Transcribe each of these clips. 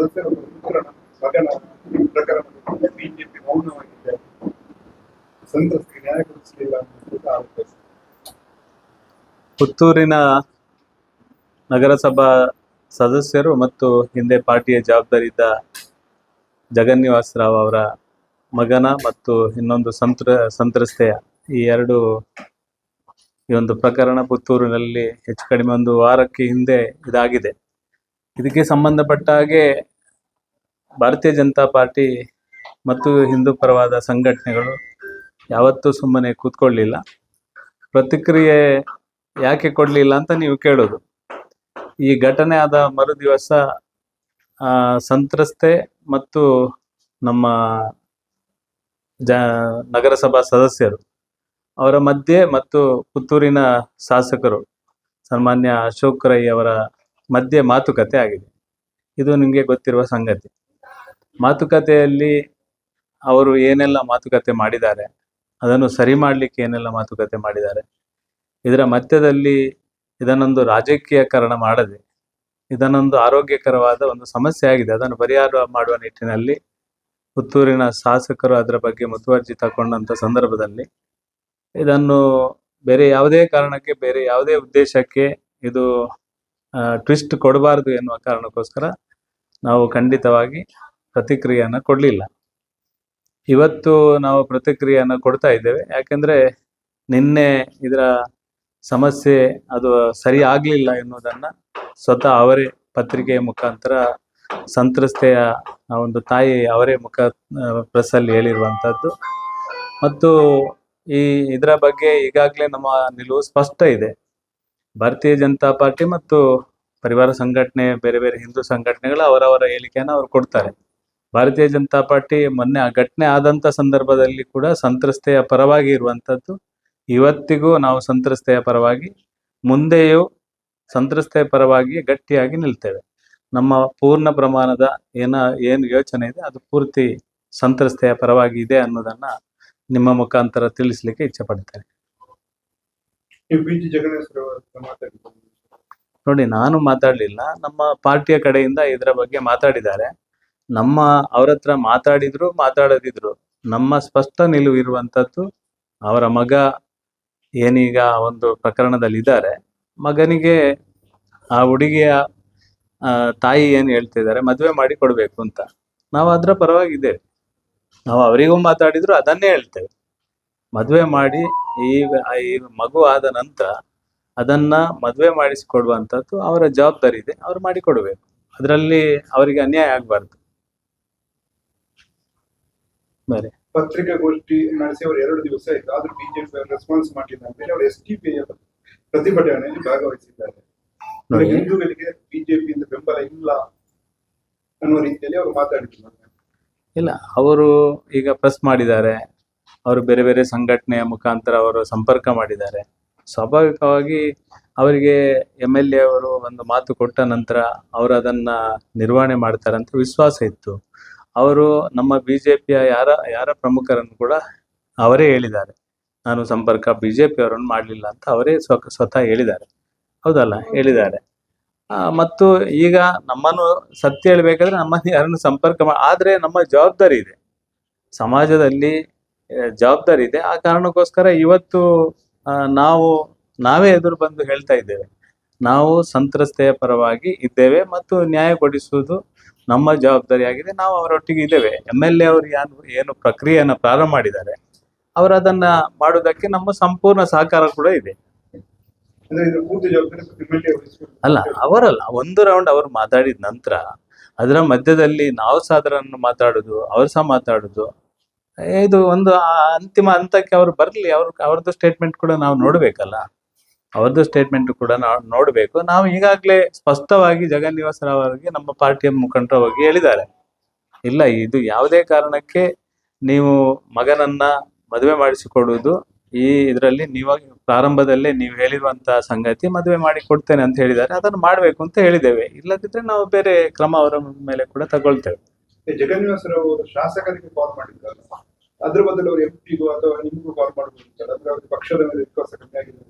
ಸದಸ್ಯರ ಪುತ್ರನ ಮಗನ ಪ್ರಕರಣದಲ್ಲಿ ಬಿಜೆಪಿ ಮೌನವಾಗಿದೆ ಸಂತ್ರಸ್ತಿಗೆ ನ್ಯಾಯ ಕೊಡಿಸಲಿಲ್ಲ ಪುತ್ತೂರಿನ ನಗರಸಭಾ ಸದಸ್ಯರು ಮತ್ತು ಹಿಂದೆ ಪಾರ್ಟಿಯ ಜವಾಬ್ದಾರಿ ಇದ್ದ ರಾವ್ ಅವರ ಮಗನ ಮತ್ತು ಇನ್ನೊಂದು ಸಂತ್ರ ಸಂತ್ರಸ್ತೆಯ ಈ ಎರಡು ಈ ಒಂದು ಪ್ರಕರಣ ಪುತ್ತೂರಿನಲ್ಲಿ ಹೆಚ್ಚು ಕಡಿಮೆ ಒಂದು ವಾರಕ್ಕೆ ಹಿಂದೆ ಇದಾಗಿದೆ. ಇದಕ್ಕೆ ಸಂಬಂಧಪಟ್ಟ ಹಾಗೆ ಭಾರತೀಯ ಜನತಾ ಪಾರ್ಟಿ ಮತ್ತು ಹಿಂದೂ ಪರವಾದ ಸಂಘಟನೆಗಳು ಯಾವತ್ತೂ ಸುಮ್ಮನೆ ಕೂತ್ಕೊಳ್ಳಿಲ್ಲ. ಪ್ರತಿಕ್ರಿಯೆ ಯಾಕೆ ಕೊಡಲಿಲ್ಲ ಅಂತ ನೀವು ಕೇಳೋದು. ಈ ಘಟನೆ ಆದ ಮರು ದಿವಸ ಸಂತ್ರಸ್ತೆ ಮತ್ತು ನಮ್ಮ ಜ, ನಗರಸಭಾ ಸದಸ್ಯರು ಅವರ ಮಧ್ಯೆ ಮತ್ತು ಪುತ್ತೂರಿನ ಶಾಸಕರು ಸನ್ಮಾನ್ಯ ಅಶೋಕ್ ರೈ ಅವರ ಮಧ್ಯೆ ಮಾತುಕತೆ ಆಗಿದೆ. ಇದು ನಿಮಗೆ ಗೊತ್ತಿರುವ ಸಂಗತಿ. ಮಾತುಕತೆಯಲ್ಲಿ ಅವರು ಏನೆಲ್ಲ ಮಾತುಕತೆ ಮಾಡಿದ್ದಾರೆ, ಅದನ್ನು ಸರಿ ಮಾಡಲಿಕ್ಕೆ ಏನೆಲ್ಲ ಮಾತುಕತೆ ಮಾಡಿದ್ದಾರೆ, ಇದರ ಮಧ್ಯದಲ್ಲಿ ಇದನ್ನೊಂದು ರಾಜಕೀಯಕರಣ ಮಾಡದೆ, ಇದನ್ನೊಂದು ಆರೋಗ್ಯಕರವಾದ ಒಂದು ಸಮಸ್ಯೆ ಆಗಿದೆ. ಅದನ್ನು ಪರಿಹಾರ ಮಾಡುವ ನಿಟ್ಟಿನಲ್ಲಿ ಪುತ್ತೂರಿನ ಶಾಸಕರು ಅದರ ಬಗ್ಗೆ ಮುತುವರ್ಜಿ ತಗೊಂಡಂಥ ಸಂದರ್ಭದಲ್ಲಿ ಇದನ್ನು ಬೇರೆ ಯಾವುದೇ ಕಾರಣಕ್ಕೆ, ಬೇರೆ ಯಾವುದೇ ಉದ್ದೇಶಕ್ಕೆ ಇದು ಟ್ವಿಸ್ಟ್ ಕೊಡಬಾರದು ಎನ್ನುವ ಕಾರಣಕ್ಕೋಸ್ಕರ ನಾವು ಖಂಡಿತವಾಗಿ ಪ್ರತಿಕ್ರಿಯೆಯನ್ನು ಕೊಡಲಿಲ್ಲ. ಇವತ್ತು ನಾವು ಪ್ರತಿಕ್ರಿಯೆಯನ್ನು ಕೊಡ್ತಾ ಇದ್ದೇವೆ. ಯಾಕೆಂದರೆ ನಿನ್ನೆ ಇದರ ಸಮಸ್ಯೆ ಅದು ಸರಿ ಆಗಲಿಲ್ಲ ಎನ್ನುವುದನ್ನು ಸ್ವತಃ ಅವರೇ ಪತ್ರಿಕೆಯ ಮುಖಾಂತರ ಸಂತ್ರಸ್ತೆಯ ಒಂದು ತಾಯಿ ಅವರೇ ಮುಖ ಪ್ರೆಸ್ಸಲ್ಲಿ ಹೇಳಿರುವಂಥದ್ದು ಮತ್ತು ಈ ಇದರ ಬಗ್ಗೆ ಈಗಾಗಲೇ ನಮ್ಮ ನಿಲುವು ಸ್ಪಷ್ಟ ಇದೆ. ಭಾರತೀಯ ಜನತಾ ಪಾರ್ಟಿ ಮತ್ತು ಪರಿವಾರ ಸಂಘಟನೆ, ಬೇರೆ ಬೇರೆ ಹಿಂದೂ ಸಂಘಟನೆಗಳು ಅವರವರ ಹೇಳಿಕೆಯನ್ನು ಅವರು ಕೊಡ್ತಾರೆ. ಭಾರತೀಯ ಜನತಾ ಪಾರ್ಟಿ ಮೊನ್ನೆ ಆ ಘಟನೆ ಆದಂತ ಸಂದರ್ಭದಲ್ಲಿ ಕೂಡ ಸಂತ್ರಸ್ತೆಯ ಪರವಾಗಿ ಇರುವಂತದ್ದು. ಇವತ್ತಿಗೂ ನಾವು ಸಂತ್ರಸ್ತೆಯ ಪರವಾಗಿ ಮುಂದೆಯೂ ಸಂತ್ರಸ್ತೆಯ ಪರವಾಗಿ ಗಟ್ಟಿಯಾಗಿ ನಿಲ್ತೇವೆ. ನಮ್ಮ ಪೂರ್ಣ ಪ್ರಮಾಣದ ಏನ ಏನು ಯೋಚನೆ ಇದೆ ಅದು ಪೂರ್ತಿ ಸಂತ್ರಸ್ತೆಯ ಪರವಾಗಿ ಇದೆ ಅನ್ನೋದನ್ನ ನಿಮ್ಮ ಮುಖಾಂತರ ತಿಳಿಸ್ಲಿಕ್ಕೆ ಇಚ್ಛೆ ಪಡ್ತೇನೆ. ನೋಡಿ ನಾನು ಮಾತಾಡಲಿಲ್ಲ. ನಮ್ಮ ಪಾರ್ಟಿಯ ಕಡೆಯಿಂದ ಇದರ ಬಗ್ಗೆ ಮಾತಾಡಿದ್ದಾರೆ. ನಮ್ಮ ಅವ್ರ ಹತ್ರ ಮಾತಾಡಿದ್ರು, ಮಾತಾಡದಿದ್ರು. ನಮ್ಮ ಸ್ಪಷ್ಟ ನಿಲುವು ಇರುವಂತದ್ದು ಅವರ ಮಗ ಏನೀಗ ಒಂದು ಪ್ರಕರಣದಲ್ಲಿ ಇದ್ದಾರೆ ಮಗನಿಗೆ ಆ ಹುಡುಗಿಯ ತಾಯಿ ಏನು ಹೇಳ್ತಿದ್ದಾರೆ, ಮದುವೆ ಮಾಡಿ ಕೊಡ್ಬೇಕು ಅಂತ. ನಾವು ಅದರ ಪರವಾಗಿದ್ದೇವೆ. ನಾವು ಅವರಿಗೂ ಮಾತಾಡಿದ್ರು, ಅದನ್ನೇ ಹೇಳ್ತೇವೆ. ಮದುವೆ ಮಾಡಿ ಈ ಮಗು ಆದ ನಂತರ ಅದನ್ನ ಮದುವೆ ಮಾಡಿಸಿಕೊಡುವಂಥದ್ದು ಅವರ ಜವಾಬ್ದಾರಿ ಇದೆ, ಅವ್ರು ಮಾಡಿಕೊಡ್ಬೇಕು. ಅದರಲ್ಲಿ ಅವರಿಗೆ ಅನ್ಯಾಯ ಆಗಬಾರ್ದು. ಬೇರೆ ಪತ್ರಿಕಾಗೋಷ್ಠಿ ನಡೆಸಿ ಅವರು ಎರಡು ದಿವಸ ಆಯ್ತು. ಆದ್ರೂ ಬಿಜೆಪಿ ರೆಸ್ಪಾನ್ಸ್ ಮಾಡಿಲ್ಲ ಅಂತೇಳಿ ಅವರು ಎಸ್ ಟಿ ಪಿ ಪ್ರತಿಭಟನೆಯಲ್ಲಿ ಭಾಗವಹಿಸಿದ್ದಾರೆ. ಹಿಂದೂಗಳಿಗೆ ಬಿಜೆಪಿಯಿಂದ ಬೆಂಬಲ ಇಲ್ಲ ಅನ್ನುವ ರೀತಿಯಲ್ಲಿ ಅವರು ಮಾತಾಡಿದ್ರು ಇಲ್ಲ ಅವರು ಈಗ ಪ್ರೆಸ್ ಮಾಡಿದ್ದಾರೆ. ಅವರು ಬೇರೆ ಬೇರೆ ಸಂಘಟನೆಯ ಮುಖಾಂತರ ಅವರು ಸಂಪರ್ಕ ಮಾಡಿದ್ದಾರೆ. ಸ್ವಾಭಾವಿಕವಾಗಿ ಅವರಿಗೆ ಎಂ ಎಲ್ ಎ ಅವರು ಒಂದು ಮಾತು ಕೊಟ್ಟ ನಂತರ ಅವರು ಅದನ್ನ ನಿರ್ವಹಣೆ ಮಾಡ್ತಾರೆ ಅಂತ ವಿಶ್ವಾಸ ಇತ್ತು. ಅವರು ನಮ್ಮ ಬಿಜೆಪಿಯ ಯಾರ ಯಾರ ಪ್ರಮುಖರನ್ನು ಕೂಡ ಅವರೇ ಹೇಳಿದ್ದಾರೆ. ನಾನು ಸಂಪರ್ಕ ಬಿಜೆಪಿ ಅವರನ್ನು ಮಾಡಲಿಲ್ಲ ಅಂತ ಅವರೇ ಸ್ವ ಸ್ವತಃ ಹೇಳಿದ್ದಾರೆ. ಹೌದಲ್ಲ? ಹೇಳಿದ್ದಾರೆ. ಮತ್ತು ಈಗ ನಮ್ಮನ್ನು ಸತ್ಯ ಹೇಳ್ಬೇಕಾದ್ರೆ ನಮ್ಮನ್ನು ಯಾರನ್ನು ಸಂಪರ್ಕ ಮಾ, ಆದ್ರೆ ನಮ್ಮ ಜವಾಬ್ದಾರಿ ಇದೆ. ಸಮಾಜದಲ್ಲಿ ಜವಾಬ್ದಾರಿ ಇದೆ. ಆ ಕಾರಣಕ್ಕೋಸ್ಕರ ಇವತ್ತು ನಾವು, ನಾವೇ ಎದುರು ಬಂದು ಹೇಳ್ತಾ ಇದ್ದೇವೆ. ನಾವು ಸಂತ್ರಸ್ತೆಯ ಪರವಾಗಿ ಇದ್ದೇವೆ ಮತ್ತು ನ್ಯಾಯ ಕೊಡಿಸುವುದು ನಮ್ಮ ಜವಾಬ್ದಾರಿಯಾಗಿದೆ ನಾವು ಅವರೊಟ್ಟಿಗೆ ಇದ್ದೇವೆ. ಎಂ ಎಲ್ ಎ ಅವರು ಏನು ಏನು ಪ್ರಕ್ರಿಯೆಯನ್ನು ಪ್ರಾರಂಭ ಮಾಡಿದ್ದಾರೆ ಅವರು ಅದನ್ನ ಮಾಡುವುದಕ್ಕೆ ನಮ್ಮ ಸಂಪೂರ್ಣ ಸಹಕಾರ ಕೂಡ ಇದೆ. ಅಲ್ಲ ಅವರಲ್ಲ. ಒಂದು ರೌಂಡ್ ಅವರು ಮಾತಾಡಿದ ನಂತರ ಅದರ ಮಧ್ಯದಲ್ಲಿ ನಾವು ಸಹ ಅದರನ್ನು ಮಾತಾಡುದು ಅವರು ಸಹ ಮಾತಾಡುದು. ಇದು ಒಂದು ಅಂತಿಮ ಹಂತಕ್ಕೆ ಅವರು ಬರಲಿ. ಅವ್ರ ಅವ್ರದ್ದು ಸ್ಟೇಟ್ಮೆಂಟ್ ಕೂಡ ನಾವು ನೋಡ್ಬೇಕಲ್ಲ. ಅವ್ರದ್ದು ಸ್ಟೇಟ್ಮೆಂಟ್ ಕೂಡ ನಾವು ನೋಡಬೇಕು. ನಾವು ಈಗಾಗಲೇ ಸ್ಪಷ್ಟವಾಗಿ ಜಗನ್ ರಾವ್ ಅವರಿಗೆ ನಮ್ಮ ಪಾರ್ಟಿಯ ಮುಖಂಡರು ಹೋಗಿ ಹೇಳಿದ್ದಾರೆ. ಇಲ್ಲ, ಇದು ಯಾವುದೇ ಕಾರಣಕ್ಕೆ ನೀವು ಮಗನನ್ನ ಮದುವೆ ಮಾಡಿಸಿಕೊಡುವುದು, ಈ ಇದರಲ್ಲಿ ನೀವು ಪ್ರಾರಂಭದಲ್ಲೇ ನೀವು ಹೇಳಿರುವಂತಹ ಸಂಗತಿ ಮದುವೆ ಮಾಡಿ ಕೊಡ್ತೇನೆ ಅಂತ ಹೇಳಿದ್ದಾರೆ. ಅದನ್ನು ಮಾಡಬೇಕು ಅಂತ ಹೇಳಿದ್ದೇವೆ. ಇಲ್ಲದಿದ್ರೆ ನಾವು ಬೇರೆ ಕ್ರಮ ಅವರ ಮೇಲೆ ಕೂಡ ತಗೊಳ್ತೇವೆ. ಶಾಸಕರಿಗೆ ಕಾಲ್ ಮಾಡಿದ್ರಲ್ಲ? ಅದ್ರ ಬದಲು ಅವರು ಅಥವಾ ನಿಮಗೂ ಕಾಲ್ ಮಾಡಬಹುದು ಪಕ್ಷದ ಮೇಲೆ ವಿಶ್ವಾಸ ಕಮ್ಮಿ ಆಗಿದೆ.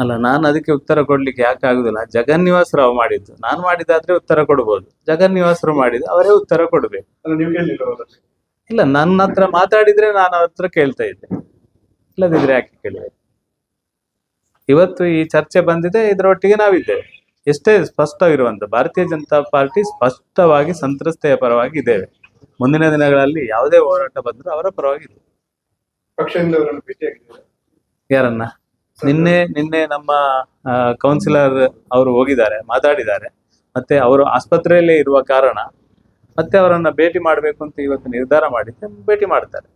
ಅಲ್ಲ ನಾನು ಅದಕ್ಕೆ ಉತ್ತರ ಕೊಡ್ಲಿಕ್ಕೆ ಯಾಕೆ ಆಗುದಿಲ್ಲ. ಜಗನ್ ನಿವಾಸ್ ರಾವ್ ಮಾಡಿದ್ದು. ನಾನು ಮಾಡಿದಾದ್ರೆ ಉತ್ತರ ಕೊಡ್ಬೋದು. ಜಗನ್ ನಿವಾಸ್ ರಾವ್ ಮಾಡಿದ್ದು ಅವರೇ ಉತ್ತರ ಕೊಡ್ಬೇಕು. ಇಲ್ಲ ನನ್ನ ಹತ್ರ ಮಾತಾಡಿದ್ರೆ ನಾನು ಅವ್ರ ಹತ್ರ ಕೇಳ್ತಾ ಇದ್ದೆ. ಇಲ್ಲದಿದ್ರೆ ಯಾಕೆ ಕೇಳಿದೆ ಇವತ್ತು ಈ ಚರ್ಚೆ ಬಂದಿದೆ ಇದರೊಟ್ಟಿಗೆ ನಾವಿದ್ದೇವೆ. ಎಷ್ಟೇ ಸ್ಪಷ್ಟವಿರುವಂತ ಭಾರತೀಯ ಜನತಾ ಪಾರ್ಟಿ ಸ್ಪಷ್ಟವಾಗಿ ಸಂತ್ರಸ್ತೆಯ ಪರವಾಗಿ ಇದ್ದೇವೆ. ಮುಂದಿನ ದಿನಗಳಲ್ಲಿ ಯಾವುದೇ ಹೋರಾಟ ಬಂದರೂ ಅವರ ಪರವಾಗಿ ಇದೆ ಯಾರನ್ನ? ನಿನ್ನೆ ನಿನ್ನೆ ನಮ್ಮ ಕೌನ್ಸಿಲರ್ ಅವರು ಹೋಗಿದ್ದಾರೆ, ಮಾತಾಡಿದ್ದಾರೆ. ಮತ್ತೆ ಅವರು ಆಸ್ಪತ್ರೆಯಲ್ಲೇ ಇರುವ ಕಾರಣ ಮತ್ತೆ ಅವರನ್ನ ಭೇಟಿ ಮಾಡಬೇಕು ಅಂತ ಇವತ್ತು ನಿರ್ಧಾರ ಮಾಡಿದ್ದೆ, ಭೇಟಿ ಮಾಡ್ತಾರೆ.